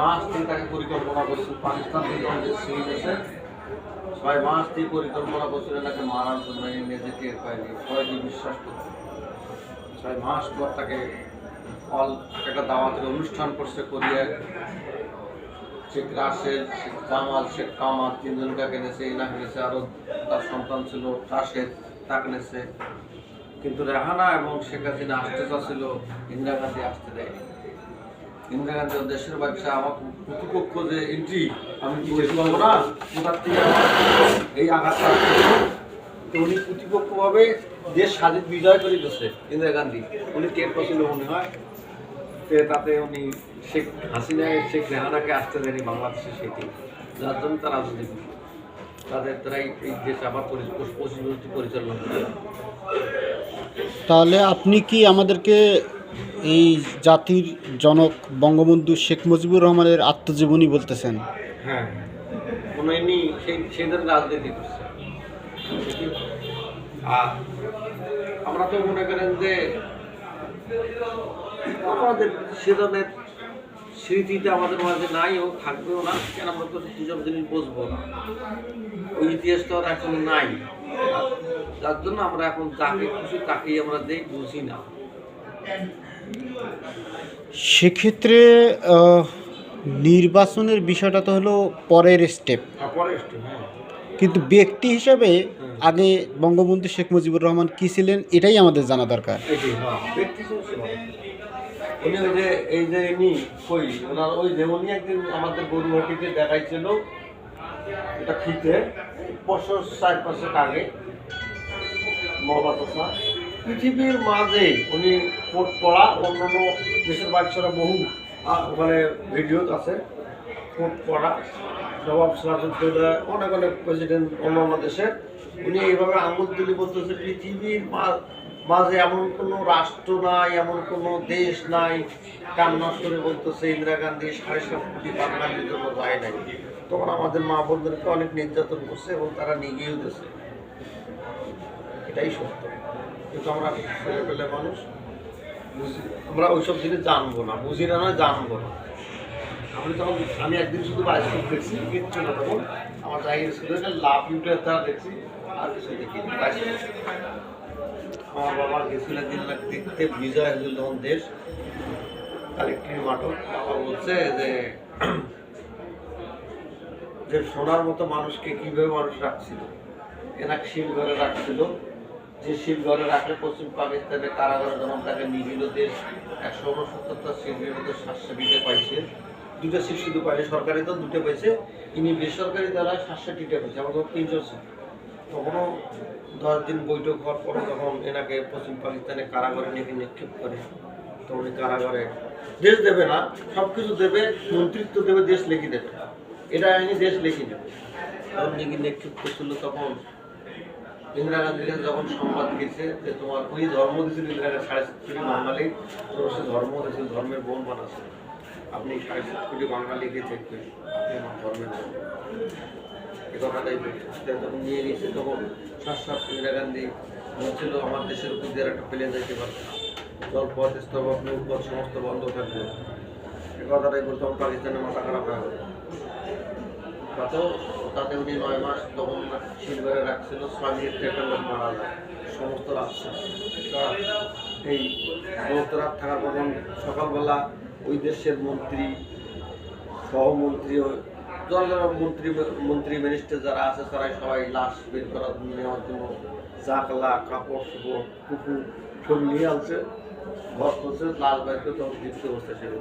মাস থেকে তাকে পরিকল্পনা করছে, পাকিস্তান থেকে ছয় মাস থেকে পরিকল্পনা করছিল তাকে মারার জন্য এই নিজে টের পায়নি সবাইকে বিশ্বাস করছে? ছয় মাস পর তাকে অল একটা দাওয়াতের অনুষ্ঠান করছে কোরিয়ায় শেখ রাশেদ, শেখ জামাল, শেখ কামাল তিনজনকে এনেছে ইনাকে এনেছে, আরও তার সন্তান ছিল রাশেদ, তাকে এনেছে। কিন্তু রেহানা এবং শেখ হাসিনা আসতে চাচ্ছিল, ইন্দিরা গান্ধী আসতে দেয়নি। ইন্দিরা গান্ধী দেশের বাচ্চা আমার প্রতিপক্ষ যে এন্ট্রি আমি কি যেতে পারব না? কোথার থেকে এই আঘাতটা তো উনি প্রতিপক্ষভাবে দেশ স্বাধীন বিজয় করে গেছে ইন্দিরা গান্ধী। উনি টের পাচ্ছিল মনে হয়? তো তাতে উনি শেখ হাসিনা শেখ রেহানাকে আসতে দেয়নি বাংলাদেশে সেটি। যার জন্য তারা রাজনীতি তাদের দ্বারাই এই দেশ আবার পরিচালনা করে তাহলে আপনি কি আমাদেরকে এই জাতির জনক বঙ্গবন্ধু শেখ মুজিবুর রহমানের আত্মজীবনী বলতেছেন। হ্যাঁ। রাজনীতি আমরা তো মনে করেন যে আমাদের সে ধরনের স্মৃতিতে আমাদের মাঝে নাই ও থাকবেও না, কেন আমরা তো সেসব জিনিস বুঝব না? ওই ইতিহাস তো এখন নাই। যার জন্য আমরা এখন যাকে খুশি তাকেই আমরা দেই, বুঝি না। সেক্ষেত্রে নির্বাচনের বিষয়টা তো হলো পরের স্টেপ হ্যাঁ কিন্তু ব্যক্তি হিসাবে আগে বঙ্গবন্ধু শেখ মুজিবুর রহমান কী ছিলেন এটাই আমাদের জানা দরকার হ্যাঁ। ব্যক্তি হিসেবে ভালো। উনি ওই যে এই যে ইনি কই ওনার ওই যে উনি একদিন আমাদের গরুহাটিতে দেখাইছিল এটা ফিতে বছর চার পাঁচেক আগে মহাবাসা পৃথিবীর মাঝে উনি কোট পড়া অন্যান্য দেশের বাচ্চারা বহু ওখানে ভিডিও আছে, কোট পড়া নবাব সিরাজউদ্দৌলা অনেক অনেক প্রেসিডেন্ট অন্যান্য দেশের। উনি এইভাবে আঙুল তুলি বলতেছে, পৃথিবীর মাঝে এমন কোনো রাষ্ট্র নাই, এমন কোনো দেশ নাই। কান্না করে বলতেছে, ইন্দিরা গান্ধী সাড়ে সাত কোটি বাঙালির জন্য যায় নাই। তখন আমাদের মা বোনদেরকে অনেক নির্যাতন করছে এবং তারা নিগিয়েও দিয়েছে। এটাই সত্য। কিন্তু আমরা মানুষ। বুঝি আমরা ওইসব জিনিস জানব না বুঝি না নয় জানব না। আমি তখন আমি একদিন শুধু বায়োস্কোপ দেখছি, কিচ্ছু না তখন। আমার ছিল এটা লাভ ইউটিউব দ্বারা দেখছি, আর কিছু দেখিনি আমার বাবা গেছিল একদিন না দেখতে বিজয় হয়েছিল তখন দেশ কালেক্টরি মাঠক বাবা বলছে যে যে সোনার মতো মানুষকে কীভাবে মানুষ রাখছিল? এনাকে শিল ঘরে রাখছিল। যে শিল ঘরে রাখলে পশ্চিম পাকিস্তানে কারাগারে যখন তাকে নিবিল দেশ একশো উনসত্তরটা মধ্যে সাতশো বিটে পাইছে দুটো সিট শুধু পাইছে, সরকারি তো দুটো পাইছে, ইনি বেসরকারি দ্বারা সাতশো টিটে পাইছে, আমার তখন তিনশো সিট তখনও দশ দিন বৈঠক হওয়ার পরে যখন এনাকে পশ্চিম পাকিস্তানে কারাগারে নিয়ে নিক্ষেপ করে তো উনি কারাগারে দেশ দেবে না সব কিছু দেবে, মন্ত্রিত্ব দেবে, দেশ লিখে দেবে। এটা আইনি দেশ লিখে দেবে। তখন নিক্ষেপ করছিল তখন ইন্দিরা গান্ধীর যখন সংবাদ গেছে যে তোমার ওই ধর্ম দিয়েছিল ইন্দিরা গান্ধী, সাড়ে সাত কোটি বাঙালি তো সে ধর্ম দিয়েছিল, ধর্মের বোন বানাচ্ছে। আপনি সাড়ে সাত কোটি বাঙালিকে দেখবেন আপনি আমার ধর্মের বোন। এ কথাটাই যখন নিয়ে গেছে তখন সাত ইন্দিরা গান্ধী বলছিল, আমার দেশের উপর দিয়ে একটা প্লেন যাইতে পারবে না। জলপথ স্থলপথ নৌপথ সমস্ত বন্ধ থাকবে। এ কথাটাই বলতে তখন পাকিস্তানের মাথা খারাপ হয়ে তাতেও তাতে উনি নয় মাস তখন শিলঘরে রাখছিল স্বামী লোক মারা সমস্ত রাস্তা এই সমস্ত রাত থাকার পর সকালবেলা ওই দেশের মন্ত্রী, সহমন্ত্রী যারা মন্ত্রী মন্ত্রী মিনিস্টার যারা আছে, তারাই সবাই লাশ বের করার নেওয়ার জন্য জাকলা কাপড় চোপড় কুকুর সব নিয়ে আসছে ঘর করছে, লাশ করে তখন দীপ্ত অবস্থা সেরে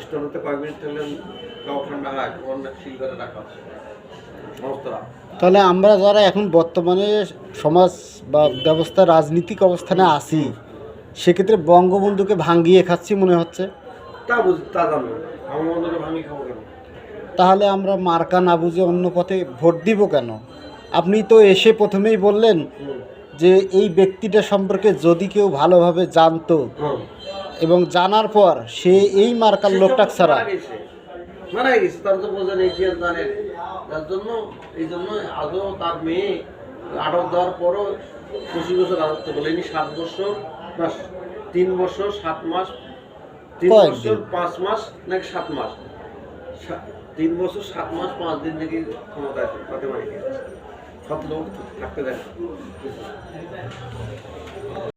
স্টোনতে কয়েক মিনিট থাকলে তখন রাখা আছে তাহলে আমরা যারা এখন বর্তমানে সমাজ বা ব্যবস্থা রাজনীতিক অবস্থানে আছি সেক্ষেত্রে বঙ্গবন্ধুকে ভাঙ্গিয়ে খাচ্ছি মনে হচ্ছে? তা বুঝ তা জানো আমার মন্দিরে খাব কেন? তাহলে আমরা মার্কা না বুঝে অন্য পথে ভোট দিব কেন? আপনি তো এসে প্রথমেই বললেন যে এই ব্যক্তিটা সম্পর্কে যদি কেউ ভালোভাবে জানতো এবং জানার পর সে এই মার্কার লোকটা ছাড়া। মারা গেছে তার তো বোঝেন ইতিহাস জানেন তার জন্য এই জন্য আজও তার মেয়ে আটক দেওয়ার পরও পঁচিশ বছর রাজত্ব সাত বছর না তিন বছর সাত মাস তিন বছর পাঁচ মাস নাকি সাত মাস? তিন বছর সাত মাস পাঁচ দিন নাকি আছে ফাতেমা থাকতে দেন